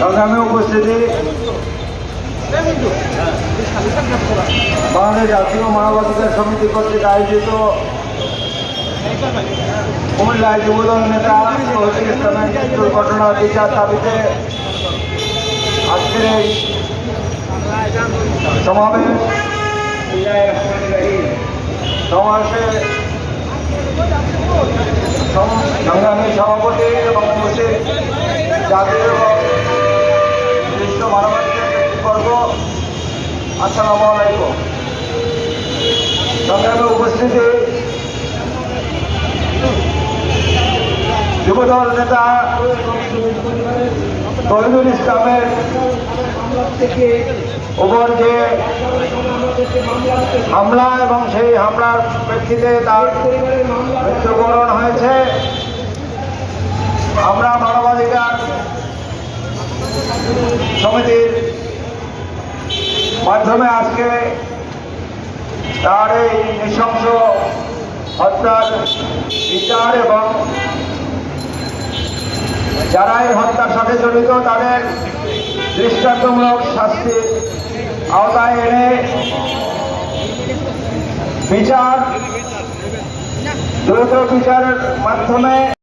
সংগ্রামে উপস্থিতি। বাংলাদেশ জাতীয় মানবাধিকার সমিতি কর্তৃক আয়োজিত কুমিল্লায় যুবদল নেতা ঘটনার বিচার দাবিতে আজকের এই সমাবেশ সমাবেশে সংগ্রামী সভাপতি এবং জাতীয় আসসালামু আলাইকুম। সংগ্রামে উপস্থিতি। যুবদল নেতা শহীদুল ইসলামের উপর যে হামলা এবং সেই হামলার প্রেক্ষিতে তার মৃত্যুবরণ হয়েছে। আমরা মানবাধিকার সমিতির মাধ্যমে আজকে তার এই নৃশংস হত্যার বিচার এবং যারা এই হত্যার সাথে জড়িত, তাদের দৃষ্টান্তমূলক শাস্তির আওতায় এনে বিচার, দ্রুত বিচারের মাধ্যমে